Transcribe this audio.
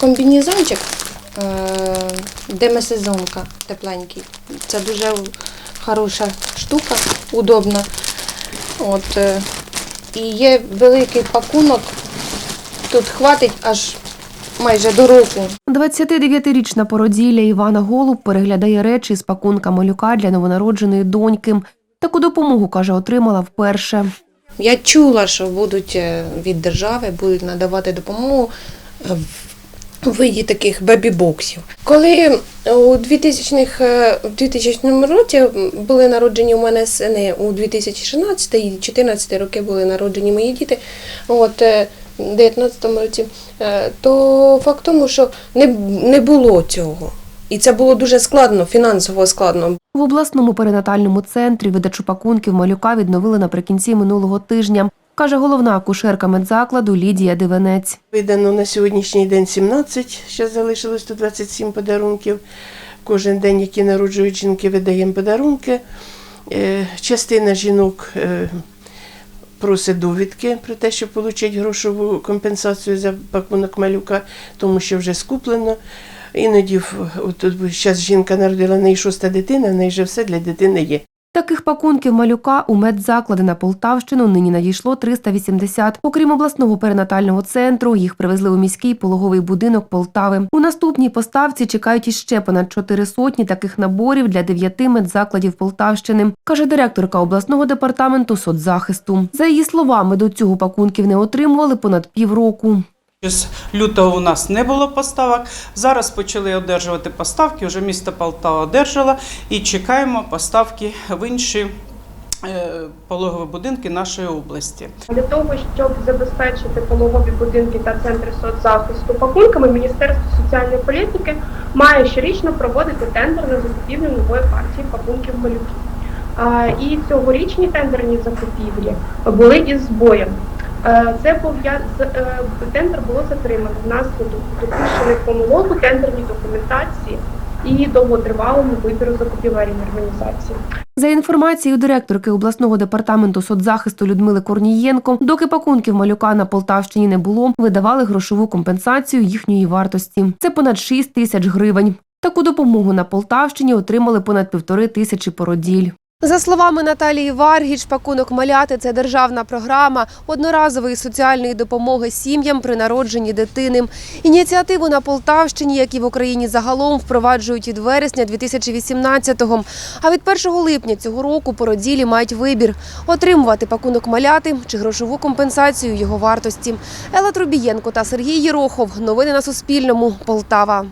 Комбінезончик е, демисезонка тепленький. Це дуже хороша штука, удобна. От, е, і є великий пакунок. Тут хватить аж майже до року. 29-річна породілля Івана Голуб переглядає речі з пакунка малюка для новонародженої доньки. Таку допомогу, каже, отримала вперше. Я чула, що будуть е, від держави будуть надавати допомогу е, в виді таких бебі-боксів. Коли у 2000-х, е, в 2000 році були народжені у мене сини у 2016 і 2014 роки були народжені мої діти. От е, в 2019 році, е, то факт тому, що не, не було цього. І це було дуже складно, фінансово складно. В обласному перинатальному центрі видачу пакунків малюка відновили наприкінці минулого тижня, каже головна акушерка медзакладу Лідія Дивенець. Видано на сьогоднішній день 17, ще залишилось 127 подарунків. Кожен день, які народжують жінки, видаємо подарунки. Е, Частина жінок е, просить довідки про те, щоб отримати грошову компенсацію за пакунок малюка, тому що вже скуплено. Іноді зараз жінка народила неї шоста дитина, в неї вже все для дитини є. Таких пакунків малюка у медзаклади на Полтавщину нині надійшло 380. Окрім обласного перинатального центру, їх привезли у міський пологовий будинок Полтави. У наступній поставці чекають іще понад чотири сотні таких наборів для дев'яти медзакладів Полтавщини, каже директорка обласного департаменту соцзахисту. За її словами, до цього пакунків не отримували понад півроку. З лютого у нас не було поставок. Зараз почали одержувати поставки. Вже місто Полтава одержала і чекаємо поставки в інші е, пологові будинки нашої області. Для того, щоб забезпечити пологові будинки та центри соцзахисту пакунками, Міністерство соціальної політики має щорічно проводити тендер на закупівлю нової партії пакунків малюків. І цьогорічні тендерні закупівлі були із збоєм. Е, Це пов'я- з- е, тендер було затримано внаслідок допущених помилок у тендерній документації і довготривалому вибіру закупівельної організації. За інформацією директорки обласного департаменту соцзахисту Людмили Корнієнко, доки пакунків малюка на Полтавщині не було, видавали грошову компенсацію їхньої вартості. Це понад 6 тисяч гривень. Таку допомогу на Полтавщині отримали понад півтори тисячі породіль. За словами Наталії Варгіч, пакунок маляти це державна програма одноразової соціальної допомоги сім'ям при народженні дитини. Ініціативу на Полтавщині, як і в Україні загалом, впроваджують від вересня 2018-го. А від 1 липня цього року породілі мають вибір отримувати пакунок маляти чи грошову компенсацію його вартості. Елла Трубієнко та Сергій Єрохов. Новини на Суспільному. Полтава.